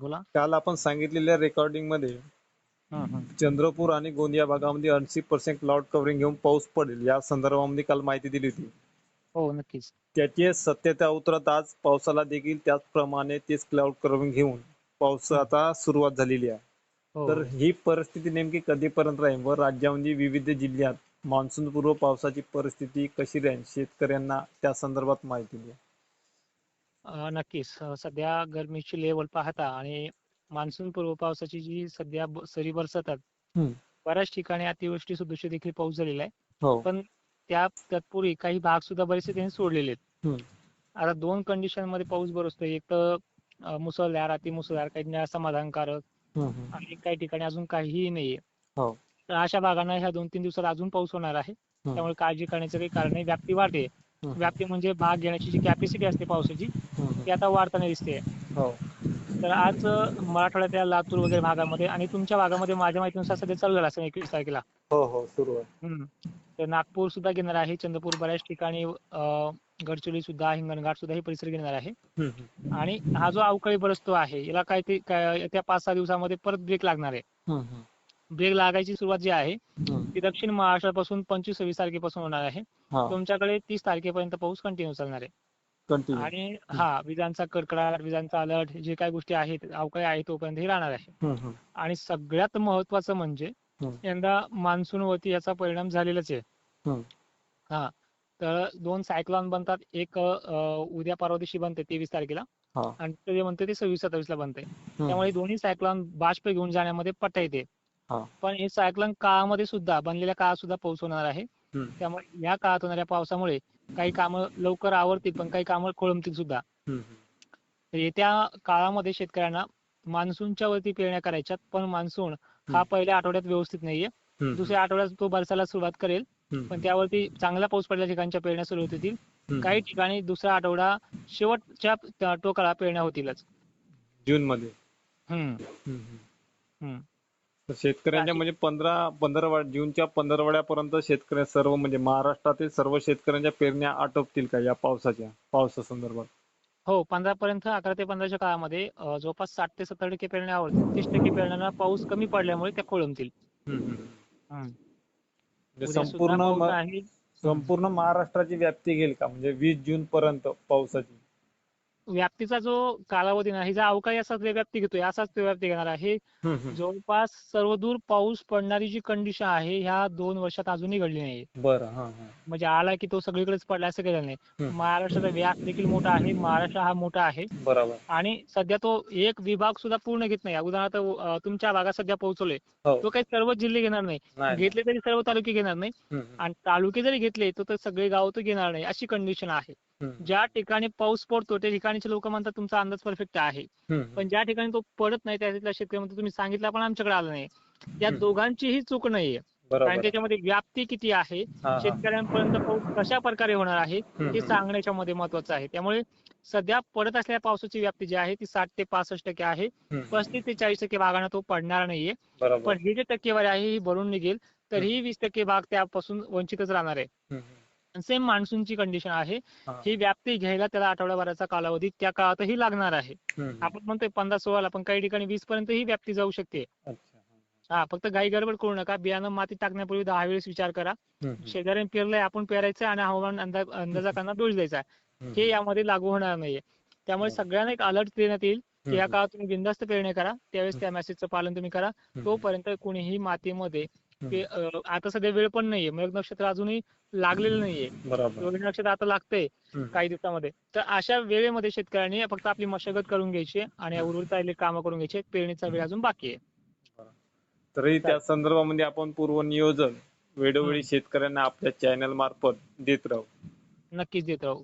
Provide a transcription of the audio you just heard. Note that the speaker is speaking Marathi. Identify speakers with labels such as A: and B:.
A: बोला.
B: काल आपण सांगितलेल्या
A: रेकॉर्डिंगमध्ये.
B: चंद्रपूर आणि गोंदिया भागामध्ये ऐंशी पर्सेंट क्लाउड कव्हरिंग घेऊन पाऊस पडेल. या संदर्भामध्ये काल माहिती दिली होती.
A: हो नक्कीच.
B: त्याची सत्यता उतरत आज पावसाला देखील त्याचप्रमाणे तेच क्लाउड कव्हरिंग घेऊन पाऊस आता सुरुवात झालेली आहे.
A: हो.
B: तर ही परिस्थिती नेमकी कधीपर्यंत राहील व राज्यामध्ये विविध जिल्ह्यात मान्सून पूर्व पावसाची परिस्थिती कशी राहील? शेतकऱ्यांना त्या संदर्भात माहिती द्या.
A: नक्कीच सध्या गरमीची लेवल पाहता आणि मान्सून पूर्व पावसाची जी सध्या सरी बरसतात. बऱ्याच ठिकाणी अतिवृष्टी सदृश्य देखील पाऊस झालेला आहे
B: हो
A: पण त्या तत्पूर्वी काही भाग सुद्धा बरेचसे त्यांनी सोडलेले आहेत. आता दोन कंडिशनमध्ये पाऊस बरसतो एक तर मुसळधार अति मुसळधार काही समाधानकारक. आणि काही ठिकाणी अजून काहीही नाहीये
B: हो.
A: तर अशा भागांना ह्या दोन तीन दिवसात अजून पाऊस होणार आहे. त्यामुळे काळजी करण्याचं काही कारण नाही व्याप्ती वाढते. व्याप्ती म्हणजे भाग घेण्याची जी कॅपॅसिटी असते पावसाची. ती आता वाढताना दिसते
B: हो
A: तर आज मराठवाड्यातल्या लातूर वगैरे भागामध्ये आणि तुमच्या भागामध्ये माझ्या माहितीनुसार सध्या चालू झाला असेल एकवीस तारखेला
B: हो हो सुरू आहे
A: हम्म. तर नागपूर सुद्धा घेणार आहे चंद्रपूर बऱ्याच ठिकाणी गडचिरोली सुद्धा हिंगणघाट सुद्धा हे परिसर घेणार आहे. आणि हा जो अवकाळी बरसतो आहे याला काय ते त्या पाच सहा दिवसामध्ये परत ब्रेक लागणार आहे. ब्रेक लागायची सुरुवात जी आहे. ती दक्षिण महाराष्ट्रापासून पंचवीस सव्वीस तारखेपासून होणार आहे. तुमच्याकडे तीस तारखेपर्यंत पाऊस कंटिन्यू चालणार आहे. आणि हा विजांचा कडकडाट विजांचा अलर्ट जे काही गोष्टी आहेत अवकाळी आहे तोपर्यंत हे राहणार आहे. आणि सगळ्यात महत्वाचं म्हणजे. यंदा मान्सूनवरती याचा परिणाम झालेलाच आहे. हा तर दोन सायक्लॉन बनतात. एक उद्या परवा दिवशी बनते तेवीस तारखेला. आणि ते बनते ते सव्वीस सत्तावीस ला बनते त्यामुळे दोन्ही सायक्लॉन बाष्प घेऊन जाण्यामध्ये पट्टा येते. पण हे सायक्लॉन काळामध्ये सुद्धा बनलेल्या काळात सुद्धा पाऊस होणार आहे. त्यामुळे या काळात होणाऱ्या पावसामुळे काही कामं लवकर आवरतील पण काही कामं खोळंबतील सुद्धा येत्या काळामध्ये शेतकऱ्यांना मान्सूनच्या वरती पेरण्या करायच्यात पण मान्सून हा. पहिल्या आठवड्यात व्यवस्थित नाहीये. दुसऱ्या आठवड्यात तो बरसायला सुरुवात करेल. पण त्यावरती चांगला पाऊस पडलेल्या ठिकाणच्या पेरण्या सुरू होतील. काही ठिकाणी दुसरा आठवडा शेवटच्या टोकाला पेरण्या होतीलच
B: जून मध्ये
A: हम्म.
B: शेतकऱ्यांच्या म्हणजे पंधरा पंधरवा जूनच्या पंधरवड्यापर्यंत शेतकऱ्या सर्व म्हणजे महाराष्ट्रातील सर्व शेतकऱ्यांच्या पेरण्या आटोपतील का या पावसाच्या पावसा संदर्भात?
A: हो पंधरा पर्यंत अकरा ते पंधराच्या काळामध्ये जवळपास साठ ते सत्तर टक्के पेरण्या आवडतील. तीस टक्के पेरण्यांना पाऊस कमी पडल्यामुळे त्या खोळंबतील.
B: म्हणजे संपूर्ण संपूर्ण महाराष्ट्राची व्याप्ती घेईल का? म्हणजे वीस जून पर्यंत पावसाची?
A: व्याप्तीचा जो कालावधी नाही जर अवकाळी असाच व्याप्ती घेतोय असाच तो व्याप्ती घेणार आहे. जवळपास सर्वदूर पाऊस पडणारी जी कंडिशन आहे ह्या दोन वर्षात अजूनही घडली नाही
B: बरं
A: म्हणजे आला की तो सगळीकडेच पडला असं केलं नाही. महाराष्ट्राचा व्यास देखील मोठा आहे महाराष्ट्र हा मोठा आहे.
B: बरोबर.
A: आणि सध्या तो एक विभाग सुद्धा पूर्ण घेत नाही. उदाहरणार्थ तुमच्या भागात सध्या पोहोचलोय.
B: हो.
A: तो काही सर्व जिल्हे घेणार नाही. घेतले तरी सर्व तालुके घेणार नाही. आणि तालुके जरी घेतले तर तर सगळे गाव तो घेणार नाही अशी कंडिशन आहे. ज्या ठिकाणी पाऊस पडतो त्या ठिकाणचे लोक म्हणतात तुमचा अंदाज परफेक्ट आहे. पण ज्या ठिकाणी तो पडत नाही त्या तिथल्या शेतकरी म्हणतो तुम्ही सांगितलं पण आमच्याकडे आलं नाही. त्या
B: हम्म.
A: दोघांचीही चूक नाहीये. कारण त्याच्यामध्ये व्याप्ती किती आहे. शेतकऱ्यांपर्यंत पाऊस कशा प्रकारे होणार आहे हे. सांगण्याच्या मध्ये महत्वाचं आहे. त्यामुळे सध्या पडत असलेल्या पावसाची व्याप्ती जी आहे ती साठ ते पासष्ट टक्के आहे. पस्तीस ते चाळीस टक्के भागांना तो पडणार नाहीये. पण ही जी टक्केवारी आहे ही भरून निघेल तर ही वीस टक्के भाग त्यापासून वंचितच राहणार आहे. सेम मान्सूनची कंडिशन आहे.
B: हा.
A: ही व्याप्ती घ्यायला त्याला आठवड्याभराचा कालावधी त्या काळातही लागणार आहे. आपण म्हणतोय पंधरा सोळाला पण काही ठिकाणी वीस पर्यंत ही व्याप्ती जाऊ शकते. हा फक्त घाई गडबड करू नका. बियाणं माती टाकण्यापूर्वी दहा वेळेस विचार करा. शेजाऱ्याने पेरलंय आपण पेरायचं आणि हवामान अंदाज अंदाजाकांना दोष द्यायचा हे यामध्ये लागू होणार नाहीये. त्यामुळे
B: हम्म.
A: सगळ्यांना एक अलर्ट देण्यात येईल की या काळात तुम्ही बिंदास्त पेरणी करा. त्यावेळेस त्या मेसेजचं पालन तुम्ही करा. तोपर्यंत कोणीही मातीमध्ये अं, आता सध्या वेळ पण नाहीये. मृग नक्षत्र अजूनही लागलेलं नाहीये. नक्षत्र आता लागतंय काही दिवसामध्ये. तर अशा वेळेमध्ये शेतकऱ्यांनी फक्त आपली मशागत करून घ्यायची आणि उर्वरित राहिलेली कामं करून घ्यायची. पेरणीचा वेळ अजून बाकी आहे.
B: तरी त्या संदर्भामध्ये आपण पूर्व नियोजन वेळोवेळी. शेतकऱ्यांना आपल्या चॅनल मार्फत देत राहू.
A: नक्कीच देत राहू.